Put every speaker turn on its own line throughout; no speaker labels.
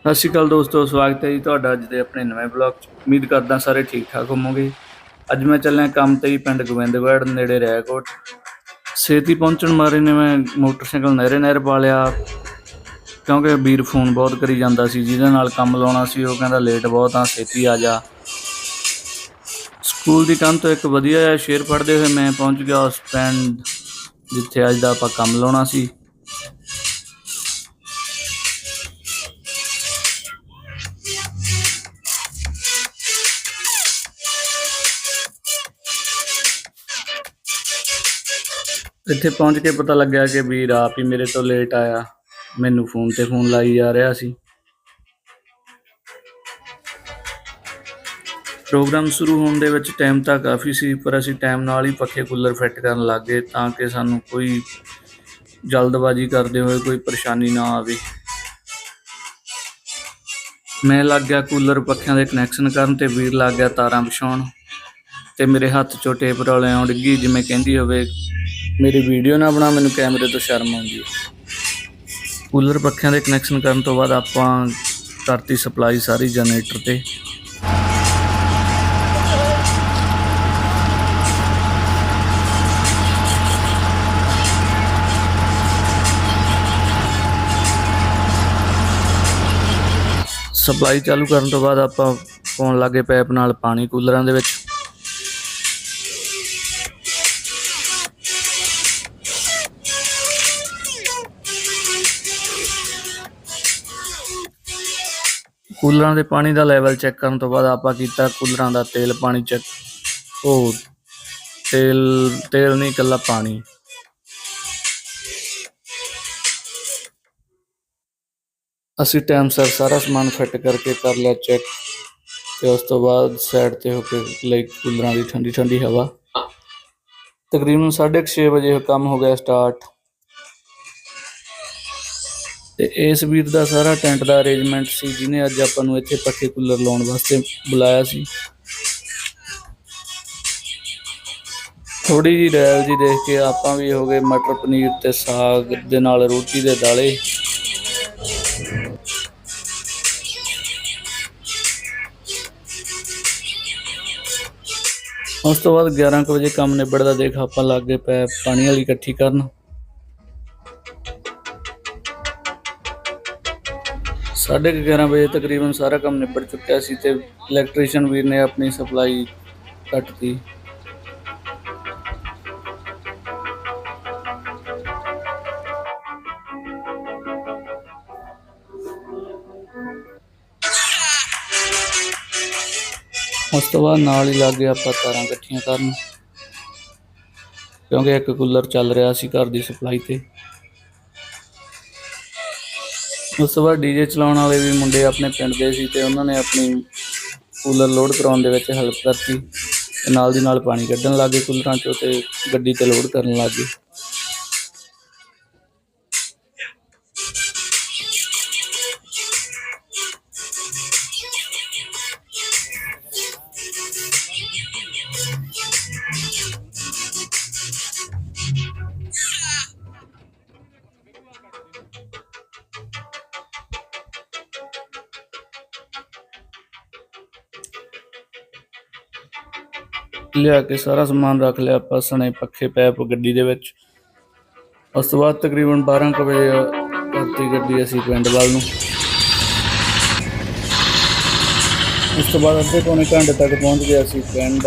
ਸਤਿ ਸ਼੍ਰੀ ਅਕਾਲ ਦੋਸਤੋ, ਸਵਾਗਤ ਹੈ ਜੀ ਤੁਹਾਡਾ ਅੱਜ ਦੇ ਆਪਣੇ ਨਵੇਂ ਬਲੌਗ 'ਚ। ਉਮੀਦ ਕਰਦਾ ਸਾਰੇ ਠੀਕ ਠਾਕ ਹੋਵੋਗੇ। ਅੱਜ ਮੈਂ ਚੱਲਿਆ ਕੰਮ ਤੇ ਜੀ ਪਿੰਡ ਗੋਬਿੰਦਗੜ੍ਹ, ਨੇੜੇ ਰੈਕੋਟ। ਛੇਤੀ ਪਹੁੰਚਣ ਮਾਰੇ ਨੇ ਮੈਂ, ਮੋਟਰਸਾਈਕਲ ਨਹਿਰੇ ਨਹਿਰ ਪਾ ਲਿਆ। ਕਿਉਂਕਿ ਵੀਰ ਫੋਨ ਬਹੁਤ ਕਰੀ ਜਾਂਦਾ ਸੀ, ਜਿਹਦੇ ਨਾਲ ਕੰਮ ਲਾਉਣਾ ਸੀ, ਉਹ ਕਹਿੰਦਾ ਲੇਟ ਬਹੁਤ ਆ, ਛੇਤੀ ਆ ਜਾ। ਸਕੂਲ ਦੀ ਕੰਧ ਤੋਂ ਇੱਕ ਵਧੀਆ ਜਿਹਾ ਸ਼ੇਰ ਪੜ੍ਹਦੇ ਹੋਏ ਮੈਂ ਪਹੁੰਚ ਗਿਆ ਉਸ ਪਿੰਡ ਜਿੱਥੇ ਅੱਜ ਦਾ ਆਪਾਂ ਕੰਮ ਲਾਉਣਾ ਸੀ। ਇੱਥੇ ਪਹੁੰਚ ਕੇ ਪਤਾ ਲੱਗਿਆ ਕਿ ਵੀਰ ਆਪ ਹੀ ਮੇਰੇ ਤੋਂ ਲੇਟ ਆਇਆ। ਮੈਨੂੰ ਫੋਨ ਤੇ ਫੋਨ ਲਾਈ ਜਾ ਰਿਹਾ ਸੀ। ਪ੍ਰੋਗਰਾਮ ਸ਼ੁਰੂ ਹੋਣ ਦੇ ਵਿੱਚ ਟਾਈਮ ਤਾਂ ਕਾਫੀ ਸੀ, ਪਰ ਅਸੀਂ ਟਾਈਮ ਨਾਲ ਹੀ ਪੱਖੇ ਕੂਲਰ ਫਿੱਟ ਕਰਨ ਲੱਗ ਗਏ ਤਾਂ ਕਿ ਸਾਨੂੰ ਕੋਈ ਜਲਦਬਾਜ਼ੀ ਕਰਦੇ ਹੋਏ ਕੋਈ ਪਰੇਸ਼ਾਨੀ ਨਾ ਆਵੇ। ਮੈਂ ਲੱਗ ਗਿਆ ਕੂਲਰ ਪੱਖਿਆਂ ਦੇ ਕਨੈਕਸ਼ਨ ਕਰਨ ਤੇ ਵੀਰ ਲੱਗ ਗਿਆ ਤਾਰਾਂ ਵਿਛਾਉਣ ਤੇ ਮੇਰੇ ਹੱਥ ਚੋਂ ਟੇਪ ਰੌਲਿਆਂ ਡਿੱਗੀ, ਜਿਵੇਂ ਕਹਿੰਦੀ ਹੋਵੇ, ਮੇਰੀ ਵੀਡੀਓ ਨਾ ਬਣਾ, ਮੈਨੂੰ ਕੈਮਰੇ ਤੋਂ ਸ਼ਰਮ ਆਉਂਦੀ ਹੈ। ਕੂਲਰ ਪੱਖਿਆਂ ਦੇ ਕਨੈਕਸ਼ਨ ਕਰਨ ਤੋਂ ਬਾਅਦ ਆਪਾਂ ਕਰਤੀ ਸਪਲਾਈ ਸਾਰੀ ਜਨਰੇਟਰ ਤੇ। ਸਪਲਾਈ ਚਾਲੂ ਕਰਨ ਤੋਂ ਬਾਅਦ ਆਪਾਂ ਪਾਉਣ ਲੱਗੇ ਪਾਈਪ ਨਾਲ ਪਾਣੀ ਕੂਲਰਾਂ ਦੇ ਵਿੱਚ। ਕੂਲਰਾਂ ਦੇ ਪਾਣੀ ਦਾ ਲੈਵਲ ਚੈੱਕ ਕਰਨ ਤੋਂ ਬਾਅਦ ਆਪਾਂ ਕੀਤਾ ਕੂਲਰਾਂ ਦਾ ਤੇਲ ਪਾਣੀ ਚੈੱਕ। ਉਹ ਤੇਲ ਤੇਲ ਨਹੀਂ, ਇਕੱਲਾ ਪਾਣੀ। ਅਸੀਂ ਟਾਈਮ ਸਿਰ ਸਾਰਾ ਸਮਾਨ ਫਿੱਟ ਕਰਕੇ ਕਰ ਲਿਆ ਚੈੱਕ ਤੇ ਉਸ ਤੋਂ ਬਾਅਦ ਸਾਈਡ ਤੇ ਹੋ ਕੇ ਲਈ ਕੂਲਰਾਂ ਦੀ ਠੰਡੀ ਠੰਡੀ ਹਵਾ। ਤਕਰੀਬਨ 6:30 ਵਜੇ ਕੰਮ ਹੋ ਗਿਆ ਸਟਾਰਟ ਤੇ ਇਸ ਵੀਰ ਦਾ ਸਾਰਾ ਟੈਂਟ ਦਾ ਅਰੇਂਜਮੈਂਟ ਸੀ, ਜਿਹਨੇ ਅੱਜ ਆਪਾਂ ਨੂੰ ਇੱਥੇ ਪੱਖੇ ਕੂਲਰ ਲਾਉਣ ਵਾਸਤੇ ਬੁਲਾਇਆ ਸੀ। ਥੋੜੀ ਜਿਹੀ ਰੈਲ ਜੀ ਦੇਖ ਕੇ ਆਪਾਂ ਵੀ ਹੋ ਗਏ ਮਟਰ ਪਨੀਰ ਤੇ ਸਾਗ ਦੇ ਨਾਲ ਰੋਟੀ ਦੇ ਦਾਲੇ। ਉਸ ਤੋਂ ਬਾਅਦ 11 ਕੁ ਵਜੇ ਕੰਮ ਨਿਬੜਦਾ ਦੇਖ ਆਪਾਂ ਲੱਗ ਗਏ ਪੈ ਪਾਣੀ ਵਾਲੀ ਇਕੱਠੀ ਕਰਨ। ਸਾਢੇ ਕੁ 11 ਵਜੇ ਤਕਰੀਬਨ ਸਾਰਾ ਕੰਮ ਨਿਬੜ ਚੁੱਕਿਆ ਸੀ ਤੇ ਇਲੈਕਟ੍ਰੀਸ਼ੀਅਨ ਵੀਰ ਨੇ ਆਪਣੀ ਸਪਲਾਈ ਕੱਟਤੀ। ਉਸ ਤੋਂ ਬਾਅਦ ਨਾਲ ਹੀ ਲੱਗ ਆਪਾਂ ਤਾਰਾਂ ਇਕੱਠੀਆਂ ਕਰਨ। ਕਿਉਂਕਿ ਇੱਕ ਕੂਲਰ ਚੱਲ ਰਿਹਾ ਸੀ ਘਰ ਦੀ ਸਪਲਾਈ ਤੇ। ਉਸ ਤੋਂ ਬਾਅਦ ਡੀਜੇ ਚਲਾਉਣ ਵਾਲੇ ਵੀ ਮੁੰਡੇ ਆਪਣੇ ਪਿੰਡ ਦੇ ਸੀ ਤੇ ਉਹਨਾਂ ਨੇ ਆਪਣੀ ਕੂਲਰ ਲੋਡ ਕਰਾਉਣ ਦੇ ਵਿੱਚ ਹੈਲਪ ਕਰਤੀ ਨਾਲ ਦੀ ਨਾਲ ਪਾਣੀ ਕੱਢਣ ਲੱਗੇ ਕੂਲਰਾਂ ਚੋਂ ਤੇ ਗੱਡੀ ਤੇ ਲੋਡ ਕਰਨ ਲੱਗੇ ਲਿਆ ਕੇ ਸਾਰਾ ਸਮਾਨ ਰੱਖ ਲਿਆ, ਆਪਾਂ ਸਣੇ ਪੱਖੇ, ਪੈਪ, ਗੱਡੀ ਦੇ ਵਿੱਚ। ਉਸ ਤੋਂ ਬਾਅਦ ਤਕਰੀਬਨ 12 ਕੁ ਵਜੇ ਕਰਤੀ ਗੱਡੀ ਅਸੀਂ ਪਿੰਡ ਵੱਲ ਨੂੰ। ਉਸ ਤੋਂ ਬਾਅਦ ਅੱਧੇ ਪੌਣੇ ਘੰਟੇ ਤੱਕ ਪਹੁੰਚ ਗਏ ਅਸੀਂ ਪਿੰਡ।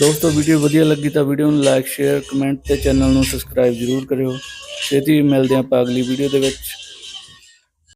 ਦੋਸਤੋ, ਵੀਡੀਓ ਵਧੀਆ ਲੱਗੀ ਤਾਂ ਵੀਡੀਓ ਨੂੰ ਲਾਈਕ ਸ਼ੇਅਰ ਕਮੈਂਟ ਤੇ ਚੈਨਲ ਨੂੰ ਸਬਸਕ੍ਰਾਈਬ ਜ਼ਰੂਰ ਕਰਿਓ। ਛੇਤੀ ਮਿਲਦੇ ਹਾਂ ਆਪਾਂ ਅਗਲੀ ਵੀਡੀਓ ਦੇ ਵਿੱਚ।